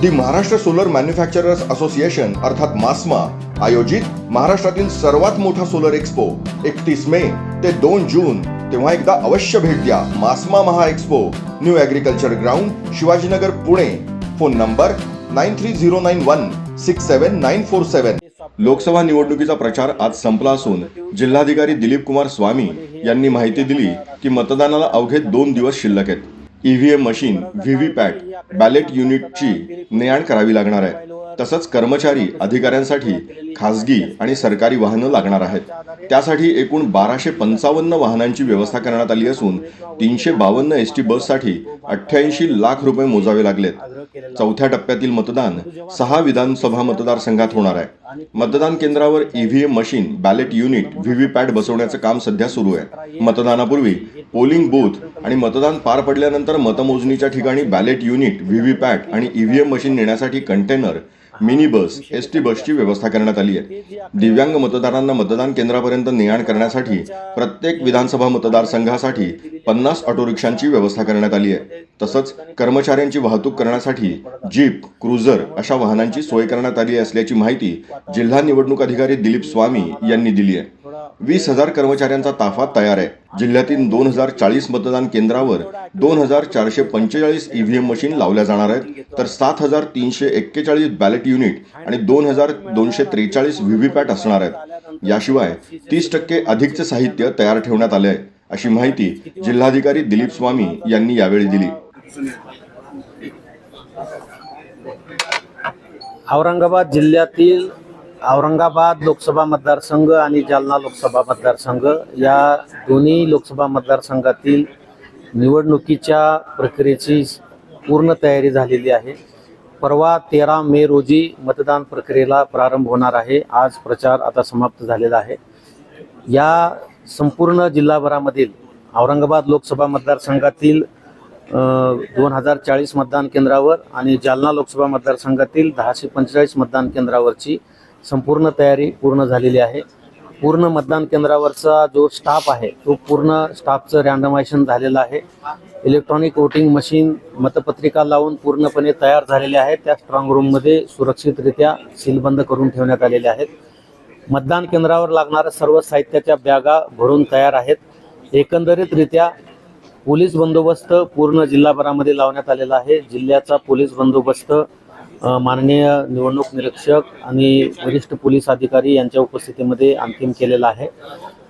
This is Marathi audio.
The Maharashtra solar manufacturers association अर्थात मास्मा आयोजित महाराष्ट्रातील सर्वात मोठा सोलर एक्स्पो एकतीस मे ते दोन जून. तेव्हा एकदा अवश्य भेट द्या. MASMA Maha expo new agriculture ground Shivajinagar Pune. Phone number nine three zero nine one six seven nine four seven. Lok Sabha निवडणुकीचा प्रचार आज संपला असून जिल्हाधिकारी दिलीप कुमार स्वामी यांनी माहिती दिली की मतदानाला अवघे दोन दिवस शिल्लक आहेत. EVM machine V V PAT ballot युनिटची ने आण करावी लागणार आहे. तसंच कर्मचारी अधिकाऱ्यांसाठी खासगी आणि सरकारी वाहनं लागणार आहेत. त्यासाठी एकूण बाराशे पंचावन्न वाहनांची व्यवस्था करण्यात आली असून तीनशे बावन्न एस टी बससाठी अठ्ठ्याऐंशी लाख रुपये मोजावे लागलेत. चौथ्या टप्प्यातील मतदान सहा विधानसभा मतदारसंघात होणार आहे. मतदान केंद्रावर EVM machine ballot unit VVPAT बसवण्याचं काम सध्या सुरू आहे. मतदानापूर्वी पोलिंग बूथ आणि मतदान पार पडल्यानंतर मतमोजणीच्या ठिकाणी बॅलेट युनिट व्हीव्हीपॅट आणि ईव्हीएम मशीन नेण्यासाठी container mini bus S T बसची व्यवस्था करण्यात आली आहे. दिव्यांग मतदारांना मतदान केंद्रापर्यंत ने आण करण्यासाठी प्रत्येक विधानसभा मतदारसंघासाठी पन्नास ऑटो रिक्षांची व्यवस्था करण्यात आली आहे. तसंच कर्मचाऱ्यांची वाहतूक करण्यासाठी जीप क्रुझर अशा वाहनांची सोय करण्यात आली असल्याची माहिती जिल्हा निवडणूक अधिकारी दिलीप स्वामी यांनी दिली आहे. वीस हजार कर्मचाऱ्यांचा ताफा तयार आहे. जिल्ह्यातील दोन हजार चाळीस मतदान केंद्रावर दोन हजार चारशे पंचेचाळीस ईव्हीएम मशीन लावल्या जाणार आहेत. तर सात हजार तीनशे एक्केचाळीस बॅलेट युनिट आणि दोन हजार दोनशे त्रेचाळीस व्हीव्हीपॅट असणार आहेत. याशिवाय तीस टक्के अधिकचे साहित्य तयार ठेवण्यात आले आहे अशी माहिती जिल्हाधिकारी दिलीप स्वामी यांनी यावेळी दिली. औरंगाबाद जिल्ह्यातील औरंगाबाद लोकसभा मतदारसंघ आणि जालना लोकसभा मतदारसंघ या दोन्ही लोकसभा मतदारसंघातील निवडणुकीच्या प्रक्रियेची पूर्ण तयारी झालेली आहे. परवा तेरा मे रोजी मतदान प्रक्रियेला प्रारंभ होणार आहे. आज प्रचार आता समाप्त झालेला आहे. या संपूर्ण जिल्हाभरामधील औरंगाबाद लोकसभा मतदारसंघातील दोन हजार चाळीस मतदान केंद्रावर आणि जालना लोकसभा मतदारसंघातील दहाशे पंचेचाळीस मतदान केंद्रावरची संपूर्ण तयारी पूर्ण झालेली आहे. पूर्ण मतदान केंद्रावरचा जो स्टाफ आहे तो पूर्ण स्टाफचं रँडमायझेशन झालेलं आहे. इलेक्ट्रॉनिक वोटिंग मशीन मतपत्रिका लावून पूर्णपणे तयार झालेले आहेत. त्या स्ट्रॉंग रूममध्ये सुरक्षितरित्या सीलबंद करून ठेवण्यात आलेले आहेत. मतदान केंद्रावर लागणाऱ्या सर्व साहित्याच्या बॅगा भरून तयार आहेत. एकंदरीतरित्या पोलीस बंदोबस्त पूर्ण जिल्हाभरामध्ये लावण्यात आलेला आहे. जिल्ह्याचा पोलीस बंदोबस्त माननीय निवडणूक निरीक्षक आणि वरिष्ठ पोलीस अधिकारी यांच्या उपस्थितीमध्ये अंतिम केलेला आहे.